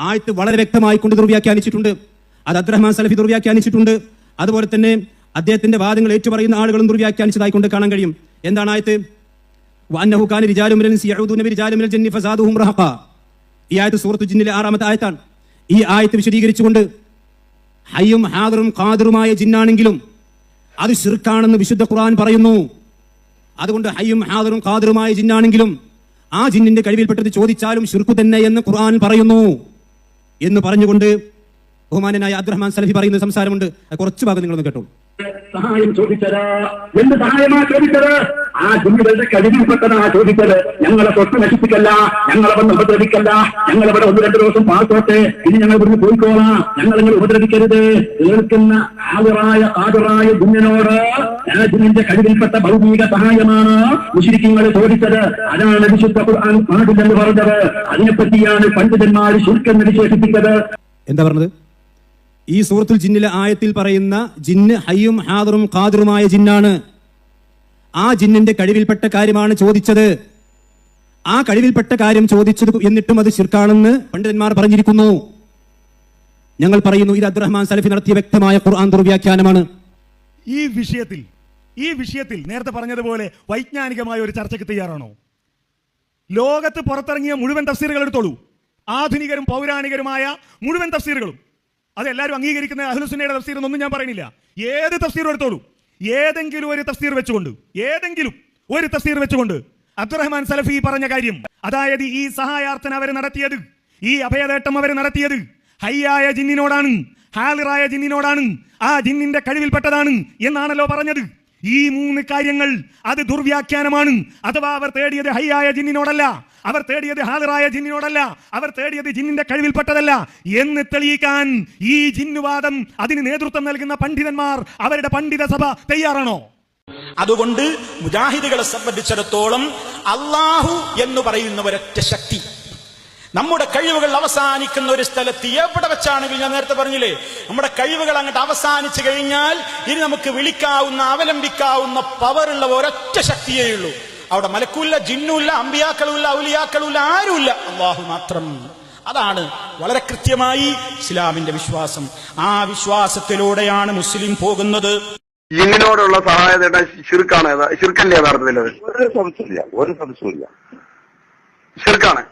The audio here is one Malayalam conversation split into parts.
ആയത്ത് വളരെ വ്യക്തമായി കൊണ്ട് ദുർവ്യാഖ്യാനിച്ചിട്ടുണ്ട്. അത് അബ്ദുറഹ്മാൻ സലഫി ദുർവ്യാഖ്യാനിച്ചിട്ടുണ്ട്. അതുപോലെ തന്നെ അദ്ദേഹത്തിന്റെ വാദങ്ങൾ ഏറ്റുപറയുന്ന ആളുകളും ദുർവ്യാഖ്യാനിച്ചതായി കൊണ്ട് കാണാൻ കഴിയും. എന്താണ് ആയത്ത്? വഅന്നഹു കാന റിജാലു മിനൽ ഇൻസി യഊദൂന ബിരിജാലിൻ മിനൽ ജന്നി ഫസാദുഹും റഹഖ. ഈ ആയത്ത് സൂറത്ത് ജിന്നിലെ ആറാമത്തെ ആയത്താണ്. ഈ ആയത്ത് വിശദീകരിച്ചുകൊണ്ട് ഹയ്യും ഹാദറും ഖാദിറുമായ ജിന്നാണെങ്കിലും അത് ഷിർക്കാണെന്ന് വിശുദ്ധ ഖുർആൻ പറയുന്നു. അതുകൊണ്ട് ഹയ്യും ഹാദറും ഖാദറുമായ ജിന്നാണെങ്കിലും ആ ജിന്നിന്റെ കഴിവിൽപ്പെട്ടത് ചോദിച്ചാലും ഷിർക്കു തന്നെ എന്ന് ഖുർആൻ പറയുന്നു. എന്ന് പറഞ്ഞുകൊണ്ട് ബഹുമാനനായ അബ്ദുറഹ്മാൻ സലഫി പറയുന്ന സംസാരമുണ്ട്. കുറച്ച് ഭാഗം നിങ്ങളൊന്ന് കേട്ടോളൂ. സഹായം ചോദിച്ചത്. എന്ത് സഹായമാ ചോദിച്ചത്? ആ ജുമ്മികളുടെ കഴിവിൽപ്പെട്ടതാ ചോദിച്ചത്. ഞങ്ങളെ തൊട്ട് നശിപ്പിക്കല്ല ഞങ്ങളെ വന്ന് ഉപദ്രവിക്കല്ല ഞങ്ങളിവിടെ ഒന്ന് രണ്ട് ദിവസം പാർത്തോട്ടെ ഇനി ഞങ്ങൾ ഇവിടുന്ന് പോയിക്കോളാം. ഞങ്ങൾ നിങ്ങൾ ഉപദ്രവിക്കരുത്? കേൾക്കുന്ന ആദറായ ആദറായ ജിന്നിനോട് രാജുവിന്റെ കഴിവിൽപ്പെട്ട ഭൗതിക സഹായമാണ് മുഷിരിക്കങ്ങൾ ചോദിച്ചത്. അതാണ് വിശുദ്ധ ഖുർആൻ പാടില്ലെന്ന് പറഞ്ഞത്. അതിനെപ്പറ്റിയാണ് പണ്ഡിതന്മാർ ശുൽക്കെന്ന് വിശേഷിപ്പിച്ചത് എന്താ പറഞ്ഞത്? ഈ സൂറത്തുൽ ജിന്നിലെ ആയത്തിൽ പറയുന്ന ജിന്ന് ഹയ്യും ഹാദറും ഖാദിറുമായ ജിന്നാണ്. ആ ജിന്നിന്റെ കഴിവിൽപ്പെട്ട കാര്യമാണ് ചോദിച്ചത്. ആ കഴിവിൽപ്പെട്ട കാര്യം ചോദിച്ചത് എന്നിട്ടും അത് ശിർക്കാണെന്ന് പണ്ഡിതന്മാർ പറഞ്ഞിരിക്കുന്നു. ഞങ്ങൾ പറയുന്നു ഇത് അബ്ദുറഹ്മാൻ സലഫി നടത്തിയ വ്യക്തമായ ഖുർആൻ ദുർവ്യാഖ്യാനമാണ്. ഈ വിഷയത്തിൽ ഈ വിഷയത്തിൽ നേരത്തെ പറഞ്ഞതുപോലെ വൈജ്ഞാനികമായ ഒരു ചർച്ചയ്ക്ക് തയ്യാറാണോ? ലോകത്ത് പുറത്തിറങ്ങിയ മുഴുവൻ തഫ്സീറുകൾ എടുത്തോളൂ. ആധുനികരും പൗരാണികരുമായ മുഴുവൻ തഫ്സീറുകളും. അതെല്ലാവരും അംഗീകരിക്കുന്ന അഹ്ലുസുന്നയുടെ തഫ്സീർ എന്നൊന്നും ഞാൻ പറയുന്നില്ല. ഏത് തഫ്സീർ എടുത്തോളൂ? ഏതെങ്കിലും ഒരു തഫ്സീർ വെച്ചുകൊണ്ട് ഏതെങ്കിലും ഒരു തഫ്സീർ വെച്ചുകൊണ്ട് അബ്ദുറഹ്മാൻ സലഫി പറഞ്ഞ കാര്യം അതായത് ഈ സഹായാർത്ഥന അവർ നടത്തിയത് ഈ അഭയതേട്ടം അവർ നടത്തിയത് ഹയ്യായ ജിന്നിനോടാണ് ഹാലിറായ ജിന്നിനോടാണ് ആ ജിന്നിന്റെ കഴിവിൽപ്പെട്ടതാണ് എന്നാണല്ലോ പറഞ്ഞത്. ഈ മൂന്ന് കാര്യങ്ങൾ അത് ദുർവ്യാഖ്യാനമാണ്. അഥവാ അവർ തേടിയത് ഹയ്യായ ജിന്നിനോടല്ല അവർ തേടിയത് ഹാജറായ ജിന്നിനോടല്ല അവർ തേടിയത് ജിന്നിന്റെ കഴിവിൽപ്പെട്ടതല്ല. എന്ന് തെളിയിക്കാൻ ഈ ജിന്നുവാദം അതിന് നേതൃത്വം നൽകുന്ന പണ്ഡിതന്മാർ അവരുടെ പണ്ഡിത സഭ തയ്യാറാണോ? അതുകൊണ്ട് മുജാഹിദുകളെ സംബന്ധിച്ചിടത്തോളം അള്ളാഹു എന്ന് പറയുന്ന ഒരൊറ്റ ശക്തി. നമ്മുടെ കഴിവുകൾ അവസാനിക്കുന്ന ഒരു സ്ഥലത്ത് എവിടെ വെച്ചാണെങ്കിലും ഞാൻ നേരത്തെ പറഞ്ഞില്ലേ നമ്മുടെ കഴിവുകൾ അങ്ങോട്ട് അവസാനിച്ചു കഴിഞ്ഞാൽ ഇനി നമുക്ക് വിളിക്കാവുന്ന അവലംബിക്കാവുന്ന പവറുള്ള ഒരൊറ്റ ശക്തിയേ ഉള്ളൂ. അവിടെ മലക്കൂല്ല ജിന്നുമില്ല അമ്പിയാക്കളുമില്ല ഔലിയാക്കളുമില്ല ആരുമില്ല. അള്ളാഹു മാത്രം. അതാണ് വളരെ കൃത്യമായി ഇസ്ലാമിന്റെ വിശ്വാസം. ആ വിശ്വാസത്തിലൂടെയാണ് മുസ്ലിം പോകുന്നത്. ജിന്നിനോടുള്ള സഹായതയുടെ ശിർക്കാണ് ശിർക്കല്ലേ യഥാർത്ഥത്തിൽ ഒരു സംശയമില്ല ഒരു സംശയമില്ല ശിർക്കാണ്.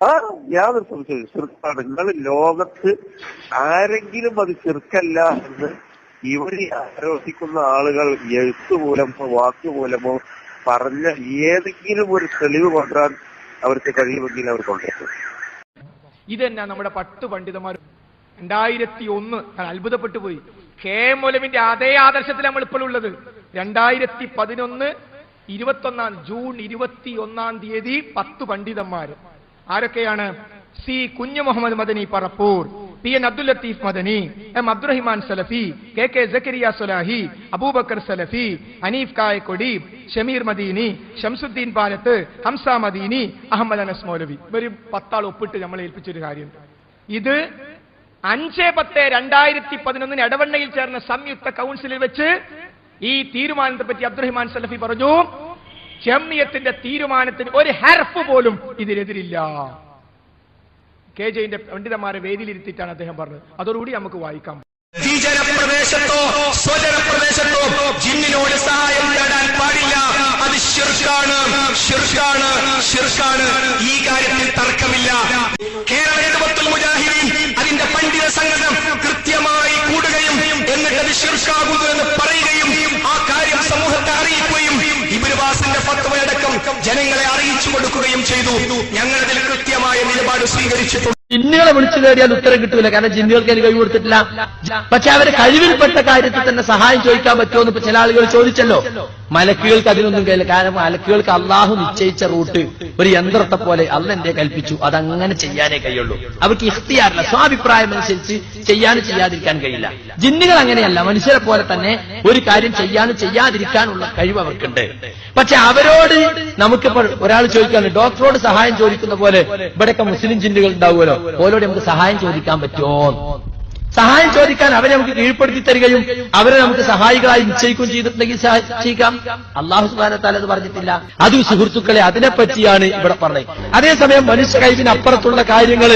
ആ യാതൊരു സംശയമില്ല ചെറുക്കാണ് നിങ്ങൾ ലോകത്ത് ആരെങ്കിലും അത് ചെറുക്കല്ല എന്ന് ഇവർ ആരോപിക്കുന്ന ആളുകൾ എഴുത്തുമൂലമോ വാക്കുമൂലമോ പറഞ്ഞ ഏതെങ്കിലും ഒരു തെളിവ് കൊണ്ടുവരാൻ അവർക്ക് കഴിയുമെങ്കിൽ അവർ കൊണ്ടുവരും. ഇത് തന്നെ നമ്മുടെ പത്ത് പണ്ഡിതന്മാർ രണ്ടായിരത്തി ഒന്ന് അത്ഭുതപ്പെട്ടു പോയി കെ മൊലവിന്റെ അതേ ആദർശത്തിൽ നമ്മൾ ഇപ്പോൾ ഉള്ളത്. രണ്ടായിരത്തി പതിനൊന്ന് ഇരുപത്തൊന്നാം ജൂൺ ഇരുപത്തി ഒന്നാം തീയതി പത്ത് പണ്ഡിതന്മാർ. ആരൊക്കെയാണ്? C Kunju Muhammad Madani Parappur P N Abdul Latheef Madani M Abdurahiman Salafi K K Zakariya Sulahi Aboobacker Salafi Aneef Kayakkodi Shameer Madeeni Shamsuddeen Palath Hamza Madeeni Ahammed Anas Moulavi. ഇവർ പത്താൾ ഒപ്പിട്ട് നമ്മളെ ഏൽപ്പിച്ചൊരു കാര്യം. ഇത് അഞ്ച് പത്ത് രണ്ടായിരത്തി പതിനൊന്നിന് ഇടവണ്ണയിൽ ചേർന്ന സംയുക്ത കൗൺസിലിൽ വെച്ച് ഈ തീരുമാനത്തെ പറ്റി അബ്ദുറഹിമാൻ സലഫി പറഞ്ഞു. ജമ്മിയത്തിന്റെ തീരുമാനത്തിന് ഒരു ഹർഫ് പോലും ഇതിനെതിരില്ല. കെ ജെയിന്റെ പണ്ഡിതന്മാരെ വേദിയിലിരുത്തിയിട്ടാണ് അദ്ദേഹം പറഞ്ഞത്. അതോടുകൂടി നമുക്ക് വായിക്കാം. ദ്വിജനപ്രദേശത്തോ സ്വജനപ്രദേശത്തോ ജിന്നിനോട് സഹായം തേടാൻ പാടില്ല. അത് ഷിർക്കാണ് ഷിർക്കാണ് ഷിർക്കാണ് ഈ കാര്യത്തിൽ തർക്കമില്ല. കേരള ഇടപത്തുൽ മുജാഹിദീൻ അതിന്റെ പണ്ഡിത സംഘടന കൃത്യമായി കൂടുകയും എന്നിട്ട് അത് ഷിർക്കാകുന്നു എന്ന് പറയുകയും ആ കാര്യം സമൂഹത്തെ ഫത്വയടക്കം ജനങ്ങളെ അറിയിച്ചു കൊടുക്കുകയും ചെയ്തു. ഞങ്ങളതിൽ കൃത്യമായ നിലപാട് സ്വീകരിച്ചിട്ടുണ്ട്. ജിന്നുകളെ വിളിച്ചു കയറിയാൽ ഉത്തരം കിട്ടൂല. കാരണം ജിന്നുകൾക്ക് അതിന് കഴിവ് കൊടുത്തിട്ടില്ല. പക്ഷെ അവരെ കഴിവിൽപ്പെട്ട കാര്യത്തിൽ തന്നെ സഹായം ചോദിക്കാൻ പറ്റുമോ എന്ന് ചില ആളുകൾ ചോദിച്ചല്ലോ. മലക്കുകൾക്ക് അതിനൊന്നും കഴിയില്ല. കാരണം മലക്കുകൾക്ക് അള്ളാഹു നിശ്ചയിച്ച റൂട്ട്. ഒരു യന്ത്രത്തെ പോലെ അന്ന് എന്റെ കൽപ്പിച്ചു അതങ്ങനെ ചെയ്യാനേ കഴിയുള്ളൂ. അവർക്ക് ഇഷ്ടിയാറില്ല സ്വാഭിപ്രായം അനുസരിച്ച് ചെയ്യാനും ചെയ്യാതിരിക്കാൻ കഴിയില്ല. ജിന്നുകൾ അങ്ങനെയല്ല. മനുഷ്യരെ പോലെ തന്നെ ഒരു കാര്യം ചെയ്യാനും ചെയ്യാതിരിക്കാനുള്ള കഴിവ് അവർക്കുണ്ട്. പക്ഷെ അവരോട് നമുക്കിപ്പോൾ ഒരാൾ ചോദിക്കാണ് ഡോക്ടറോട് സഹായം ചോദിക്കുന്ന പോലെ ഇവിടെയൊക്കെ മുസ്ലിം ജിന്നുകൾ ഉണ്ടാവുമല്ലോ? ഓരോട് നമുക്ക് സഹായം ചോദിക്കാൻ പറ്റുമോ? സഹായം ചോദിക്കാൻ അവരെ നമുക്ക് കീഴ്പ്പെടുത്തി തരികയും അവരെ നമുക്ക് സഹായികളായി നിശ്ചയിക്കുകയും ചെയ്തിട്ടുണ്ടെങ്കിൽ സഹായിക്കാം അള്ളാഹു സുബാനത്താൽ അത് പറഞ്ഞിട്ടില്ല. അത് സുഹൃത്തുക്കളെ അതിനെപ്പറ്റിയാണ് ഇവിടെ പറഞ്ഞത്. അതേസമയം മനുഷ്യ കൈവിന് അപ്പുറത്തുള്ള കാര്യങ്ങൾ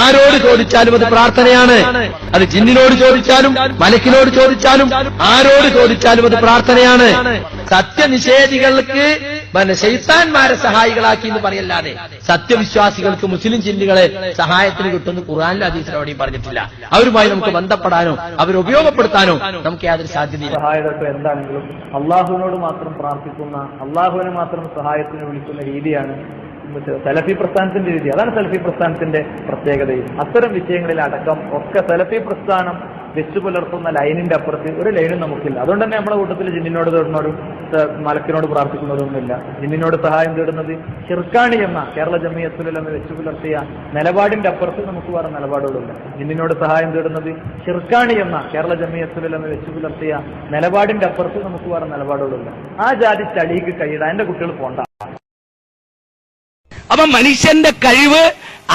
ആരോട് ചോദിച്ചാലും അത് പ്രാർത്ഥനയാണ്. അത് ജിന്നിനോട് ചോദിച്ചാലും മലക്കിനോട് ചോദിച്ചാലും ആരോട് ചോദിച്ചാലും അത് പ്രാർത്ഥനയാണ്. സത്യനിഷേധികൾക്ക് പിന്നെ ശൈത്താന്മാരെ സഹായികളാക്കി എന്ന് പറയല്ലാതെ സത്യവിശ്വാസികൾക്ക് മുസ്ലിം ജിന്നുകളെ സഹായത്തിന് കിട്ടുമെന്ന് ഖുറാനിലെ അതീസിൽ അവിടെയും പറഞ്ഞിട്ടില്ല. അവരുമായി നമുക്ക് ബന്ധപ്പെടാനോ അവരെ ഉപയോഗപ്പെടുത്താനോ നമുക്ക് യാതൊരു സാധ്യതയില്ല. സഹായതൊക്കെ എന്താണെങ്കിലും അള്ളാഹുവിനോട് മാത്രം പ്രാർത്ഥിക്കുന്ന അള്ളാഹുവിനെ മാത്രം സഹായത്തിന് വിളിക്കുന്ന രീതിയാണ് സലഫി പ്രസ്ഥാനത്തിന്റെ രീതി. അതാണ് സലഫി പ്രസ്ഥാനത്തിന്റെ പ്രത്യേകതയും അത്തരം വിഷയങ്ങളിൽ അടക്കം ഒക്കെ സലഫി പ്രസ്ഥാനം വെച്ചു പുലർത്തുന്ന ലൈനിന്റെ അപ്പുറത്ത് ഒരു ലൈനും നമുക്കില്ല. അതുകൊണ്ട് തന്നെ നമ്മുടെ കൂട്ടത്തിൽ ജിന്നിനോട് തേടുന്നവരും മലക്കിനോട് പ്രാർത്ഥിക്കുന്നവരൊന്നുമില്ല. ജിന്നിനോട് സഹായം തേടുന്നത് ഷിർക്കാണി എന്ന കേരള ജമിയത്തുലെന്ന് വെച്ചു പുലർത്തിയ നിലപാടിന്റെ അപ്പുറത്ത് നമുക്ക് വേറെ നിലപാടുകളില്ല. ജിന്നിനോട് സഹായം തേടുന്നത് ഷിർക്കാണി എന്ന കേരള ജമിയത്തുലെന്ന് വെച്ചു പുലർത്തിയ നിലപാടിന്റെ അപ്പുറത്ത് നമുക്ക് വേറെ നിലപാടുകളില്ല. ആ ജാതി ചളിക്ക് കൈയിടാൻ എന്റെ കുട്ടികൾ പോണ്ട. അപ്പൊ മനുഷ്യന്റെ കഴിവ്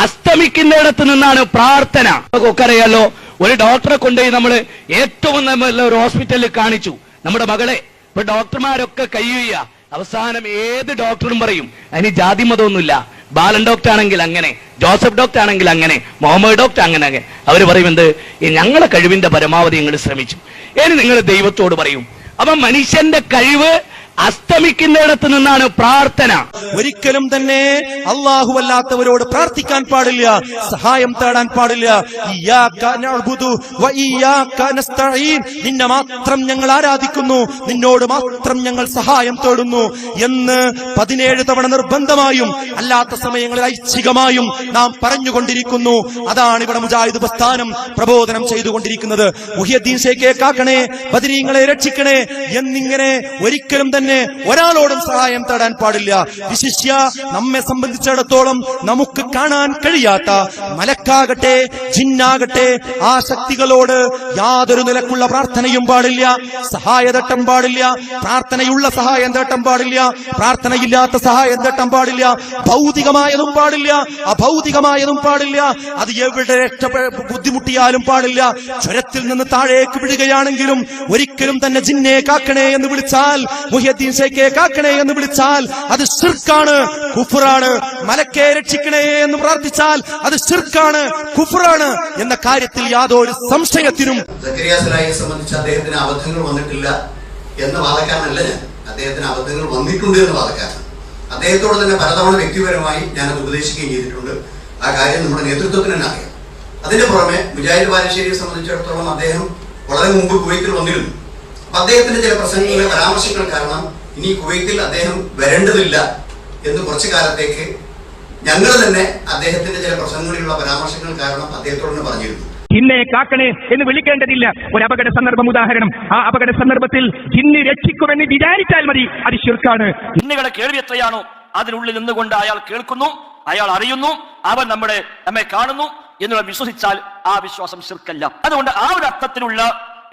അസ്തമിക്കുന്നിടത്ത് നിന്നാണ് പ്രാർത്ഥന. നമുക്കൊക്കെ അറിയാലോ ഒരു ഡോക്ടറെ കൊണ്ടുപോയി നമ്മൾ ഏറ്റവും നല്ല ഒരു ഹോസ്പിറ്റലിൽ കാണിച്ചു. നമ്മുടെ മകളെ. ഇപ്പൊ ഡോക്ടർമാരൊക്കെ കഴിയുക അവസാനം ഏത് ഡോക്ടറും പറയും അതിന് ജാതി മതമൊന്നുമില്ല. ബാലൻ ഡോക്ടർ ആണെങ്കിൽ അങ്ങനെ ജോസഫ് ഡോക്ടർ ആണെങ്കിൽ അങ്ങനെ മുഹമ്മദ് ഡോക്ടർ അങ്ങനെ അങ്ങനെ. അവർ പറയും എന്ത്? ഞങ്ങളെ കഴിവിന്റെ പരമാവധി നിങ്ങൾ ശ്രമിച്ചു. ഇനി നിങ്ങൾ ദൈവത്തോട് പറയും അപ്പൊ മനുഷ്യന്റെ കഴിവ് അസ്തമിക്കുന്നിടത്ത് നിന്നാണ് പ്രാർത്ഥന. ഒരിക്കലും തന്നെ അള്ളാഹു അല്ലാത്തവരോട് പ്രാർത്ഥിക്കാൻ പാടില്ല സഹായം തേടാൻ പാടില്ല. നിന്നെ മാത്രം ഞങ്ങൾ ആരാധിക്കുന്നു നിന്നോട് മാത്രം ഞങ്ങൾ സഹായം തേടുന്നു എന്ന് പതിനേഴ് തവണ നിർബന്ധമായും അല്ലാത്ത സമയങ്ങളിൽ ഐച്ഛികമായും നാം പറഞ്ഞുകൊണ്ടിരിക്കുന്നു. അതാണ് ഇവിടെ മുജാഹിദ് പ്രസ്ഥാനം പ്രബോധനം ചെയ്തുകൊണ്ടിരിക്കുന്നത്. മുഹിയദ്ദീൻ ഷേഖെ കാക്കണേ ബദരീങ്ങളെ രക്ഷിക്കണേ എന്നിങ്ങനെ ഒരിക്കലും തന്നെ ഒരാളോടും സഹായം തേടാൻ പാടില്ല. വിശിഷ്യ നമ്മെ സംബന്ധിച്ചിടത്തോളം നമുക്ക് കാണാൻ കഴിയാത്ത മലക്കാകട്ടെ ജിന്നാകട്ടെ ആ ശക്തികളോട് യാതൊരു നിലക്കുള്ള പ്രാർത്ഥനയും പാടില്ല സഹായ തട്ടം പാടില്ല പ്രാർത്ഥനയുള്ള സഹായം തേട്ടം പാടില്ല പ്രാർത്ഥനയില്ലാത്ത സഹായം തേട്ടം പാടില്ല ഭൗതികമായതും പാടില്ല അഭൗതികമായതും പാടില്ല അത് എവിടെ ബുദ്ധിമുട്ടിയാലും പാടില്ല. ചുരത്തിൽ നിന്ന് താഴേക്ക് വിടുകയാണെങ്കിലും ഒരിക്കലും തന്നെ ജിന്നെ കാക്കണേ എന്ന് വിളിച്ചാൽ ഷേഖെ കാക്കണേ എന്ന് വിളിച്ചാൽ അത് ശിർക്കാണ് കുഫറാണ്. മലക്കെ രക്ഷിക്കണേ എന്ന് പ്രാർത്ഥിച്ചാൽ അത് ശിർക്കാണ് കുഫറാണ് എന്ന കാര്യത്തിൽ യാതൊരു സംശയത്തിനും സംബന്ധിച്ച് അദ്ദേഹത്തിന് അബദ്ധങ്ങൾ വന്നിട്ടില്ല എന്ന വാദക്കാരനല്ല ഞാൻ. അദ്ദേഹത്തിന് അബദ്ധങ്ങൾ വന്നിട്ടുണ്ട് എന്ന് വാദക്കാരൻ. അദ്ദേഹത്തോട് തന്നെ പലതവണ വ്യക്തിപരമായി ഞാനത് ഉപദേശിക്കുകയും ചെയ്തിട്ടുണ്ട്. ആ കാര്യം നമ്മുടെ നേതൃത്വത്തിന് തന്നെ അറിയാം. അതിന്റെ പുറമെ മുജാഹിദ് ബാലശ്ശേരിയെ സംബന്ധിച്ചിടത്തോളം അദ്ദേഹം വളരെ മുമ്പ് കുവൈത്തിൽ വന്നിരുന്നു. അദ്ദേഹത്തിന്റെ ചില പ്രസംഗങ്ങളിലെ പരാമർശങ്ങൾ കാരണം ഇനി കുവൈത്തിൽ അദ്ദേഹം വരേണ്ടതില്ല എന്ന് കുറച്ചു കാലത്തേക്ക് ഞങ്ങൾ തന്നെ അദ്ദേഹത്തിന്റെ ചില പ്രസംഗങ്ങളിലുള്ള പരാമർശങ്ങൾ കാരണം അദ്ദേഹത്തോട് തന്നെ പറഞ്ഞിരുന്നു. ഇന്നേ കാക്കണേ എന്ന് വിളിക്കേണ്ടതില്ല. ഒരു അപകട സന്ദർഭം ഉദാഹരണം. ആ അപകട സന്ദർഭത്തിൽ ജിന്ന് രക്ഷിക്കുമെന്ന് വിചാരിച്ചാൽ മതി. അത് ശിർക്കാണ്. ഇന്നുകളെ കേൾവി എത്രയാണോ അതിനുള്ളിൽ നിന്നുകൊണ്ട് അയാൾ കേൾക്കുന്നു അയാൾ അറിയുന്നു അവൻ നമ്മുടെ നമ്മെ കാണുന്നു എന്നുള്ള വിശ്വസിച്ചാൽ ആ വിശ്വാസം ശിർക്കല്ല. അതുകൊണ്ട് ആ ഒരു അർത്ഥത്തിലുള്ള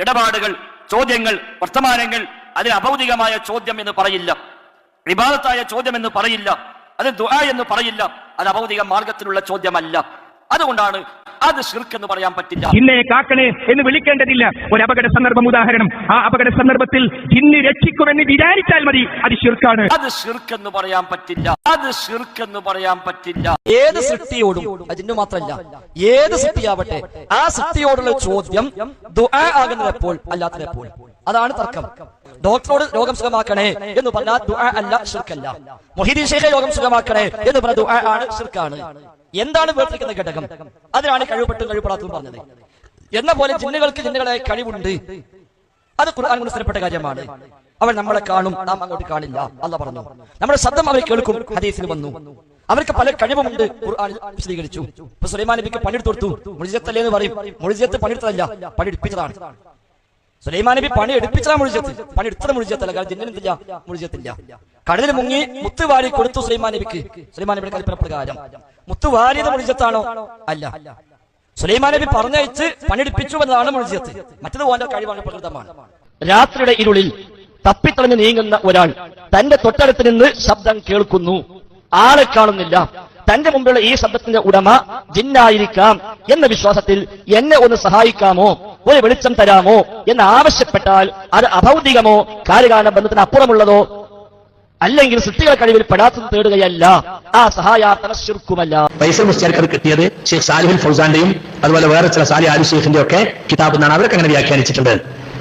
ഇടപാടുകൾ ചോദ്യങ്ങൾ വർത്തമാനങ്ങൾ അതിൽ അഭൗതികമായ ചോദ്യം എന്ന് പറയില്ല. വിവാദത്തായ ചോദ്യം എന്ന് പറയില്ല. അത് ദുആ എന്ന് പറയില്ല. അത് അഭൗതിക മാർഗത്തിലുള്ള ചോദ്യമല്ല. അതുകൊണ്ടാണ് അത് ഷിർക്ക് എന്ന് പറയാൻ പറ്റില്ല. ഇന്നെ കാക്കണേ എന്ന് വിളിക്കേണ്ടതില്ല. ഒരു അപകട സന്ദർഭം ഉദാഹരണം. ആ അപകട സന്ദർഭത്തിൽ ജിന്ന് രക്ഷിക്കുമെന്ന് വിചാരിച്ചാൽ മതി. അത് ശിർക്കാണ്. അത് ഷിർക്ക് എന്ന് പറയാൻ പറ്റില്ല. അത് ഷിർക്ക് എന്ന് പറയാൻ പറ്റില്ല. ഏത് സൃഷ്ടിയോടും അതിന് മാത്രമല്ല ഏത് സൃഷ്ടിയാവട്ടെ ആ സൃഷ്ടിയോടുള്ള ചോദ്യം ദുആ ആകുന്നത് എപ്പോൾ അല്ലാത്തത് എപ്പോൾ അതാണ് തർക്കം. ഡോക്ടറോട് രോഗം സുഖമാക്കണേ എന്ന് പറഞ്ഞാൽ ദുആ അല്ല ശിർക്കല്ല. മൊഹിദീൻ ഷേഖെ രോഗം സുഖമാക്കണേ എന്ന് പറഞ്ഞ ദുആ ആണ് ഷിർക്കാണ് എന്താണ് വേർതിരിക്കുന്ന ഘടകം? അതിനാണ് കഴിവപ്പെട്ടും കഴിവപ്പെടാത്തതും പറഞ്ഞത്. എന്ന പോലെ ജിന്നുകൾക്ക് ജിന്നുകളെ കഴിവുണ്ട്. അത് ഖുർആൻ കൊണ്ട് സ്ഥിരപ്പെട്ട കാര്യമാണ്. അവൻ നമ്മളെ കാണും നാം അങ്ങോട്ട് കാണില്ല. അല്ല പറഞ്ഞു. നമ്മുടെ ശബ്ദം അവർ കേൾക്കും ഹദീസിൽ വന്നു. അവർക്ക് പല കഴിവുമുണ്ട്. ഖുർആൻ വിശദീകരിച്ചു. സുലൈമാൻ നബിക്ക് പണിയെടുത്തു കൊടുത്തു. മുളിജത്തല്ലേ എന്ന് പറയും. മുഴിജത്ത് പണിയെടുത്തതല്ല പണിയെടുപ്പിച്ചതാണ്. സുലൈമാൻ നബി പണി എടുപ്പിച്ചാ മുഴിച്ചത് പണി എടുത്തത് മുഴിച്ചത്തല്ല കാരണം ജിന്നിനെന്തില്ല മുളിജത്തില്ല കടലിൽ മുങ്ങി മുത്ത് വാരി കൊടുത്തു സുലൈമാൻ നബിക്ക്. സുലൈമാൻ നബിയുടെ കൽപ്പന പ്രകാരം മുത്ത് വാരിയത് മുഴിച്ചത്താണോ അല്ല. സുലൈമാൻ നബി പറഞ്ഞയച്ച് പണിയെടുപ്പിച്ചു എന്നതാണ് മുഴിച്ചത്ത് മറ്റത് ഓന്റെ കഴിവാണ് പ്രകൃതമാണ്. രാത്രിയുടെ ഇരുളിൽ തപ്പിത്തളഞ്ഞ് നീങ്ങുന്ന ഒരാൾ തന്റെ തൊട്ടടുത്ത് നിന്ന് ശബ്ദം കേൾക്കുന്നു. ആളെ കാണുന്നില്ല. തന്റെ മുമ്പിലുള്ള ഈ ശബ്ദത്തിന്റെ ഉടമ ജിന്നായിരിക്കാം എന്ന വിശ്വാസത്തിൽ എന്നെ ഒന്ന് സഹായിക്കാമോ? ഒരു വെളിച്ചം തരാമോ? എന്ന് ആവശ്യപ്പെട്ടാൽ അത് അഭൗതികമോ കാര്യകാല ബന്ധത്തിന് അപ്പുറമുള്ളതോ? അല്ലെങ്കിൽ സൃഷ്ടികളെ കഴിവിൽ പെടാത്തത് തേടുകയല്ല. ആ സഹായാർത്ഥന ശുർക്കുമല്ല ഫൈസൽ മുസ്റ്റാർക്ക് കിട്ടിയത് ഷെയ്ഖ് സാലിഹുൽ ഫൗസാന്റെയും അതുപോലെ വേറെ ചില സാലി ആലു ഷെയ്ഖിന്റെ ഒക്കെ കിതാബ് എന്നാണ് അവരൊക്കെ അങ്ങനെ വ്യാഖ്യാനിച്ചിട്ടുണ്ട്.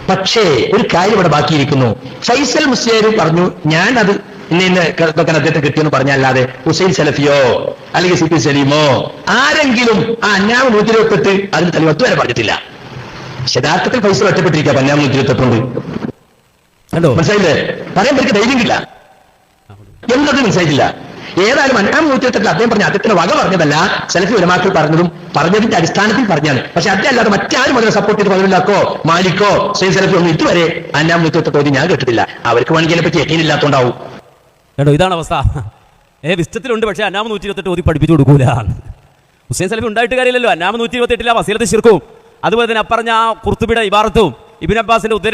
പക്ഷേ ഒരു കാര്യം ഇവിടെ ബാക്കിയിരിക്കുന്നു. ഫൈസൽ മുസ്ലിയാർ പറഞ്ഞു ഞാൻ അത് ഇന്ന ഇന്ന ഇതൊക്കെ അദ്ദേഹത്തെ കിട്ടിയെന്ന് പറഞ്ഞല്ലാതെ ഹുസൈൻ സലഫിയോ അല്ലെങ്കിൽ സി പി സലീമോ ആരെങ്കിലും ആ അന്യാമ നൂറ്റി ഇരുപത്തെട്ട് അതിന് തെളിവത്ത് വരെ പറഞ്ഞിട്ടില്ല. യഥാർത്ഥത്തിൽ പൈസ ഒറ്റപ്പെട്ടിരിക്കുക അന്യാമ നൂറ്റി ഇരുപത്തെട്ടുണ്ട് മനസ്സിലായില്ലേ? പറയാൻ പേർക്ക് ധൈര്യമില്ല എന്നത് മനസ്സിലായിട്ടില്ല. ഏതായാലും അന്നാം നൂറ്റിയെട്ടിൽ അദ്ദേഹം പറഞ്ഞ അദ്ദേഹത്തിന് വക പറഞ്ഞതല്ല സലഫി ഉലമാക്കൾ പറഞ്ഞതും പറഞ്ഞതിന്റെ അടിസ്ഥാനത്തിൽ പറഞ്ഞാണ്. പക്ഷെ അദ്ദേഹം അല്ലാതെ മറ്റാരും അതിനെ സപ്പോർട്ട് ചെയ്ത് പതിവില്ലാക്കോ മാലിക്കോ സെയ്ദ് സെലഫി ഒന്നും ഇതുവരെ അന്നാം നൂറ്റിയെട്ട് തോതി ഞാൻ കേട്ടിട്ടില്ല. അവർക്ക് വേണമെങ്കിൽ അതിനെ പറ്റി യക്കീനില്ലാത്തോണ്ടാവും. കേട്ടോ ഇതാണ് അവസ്ഥ. ഏ വിസ്റ്റത്തിലുണ്ട് പക്ഷേ അന്നാമ നൂറ്റി ഇരുപത്തെട്ട് ഓതി പഠിപ്പിച്ചു കൊടുക്കൂല. ഹുസൈൻ സലഫി ഉണ്ടായിട്ട് കാര്യമില്ലല്ലോ. അന്നാമ നൂറ്റി ഇരുപത്തെട്ടില്ല വസീലത്ത് ശിർക്കും. അതുപോലെ തന്നെ അപ്പറഞ്ഞ ആ കുർത്തുബിയുടെ ഇബാറത്തും ഇബിൻ അബ്ബാസിന്റെ ഉദ്ധരണി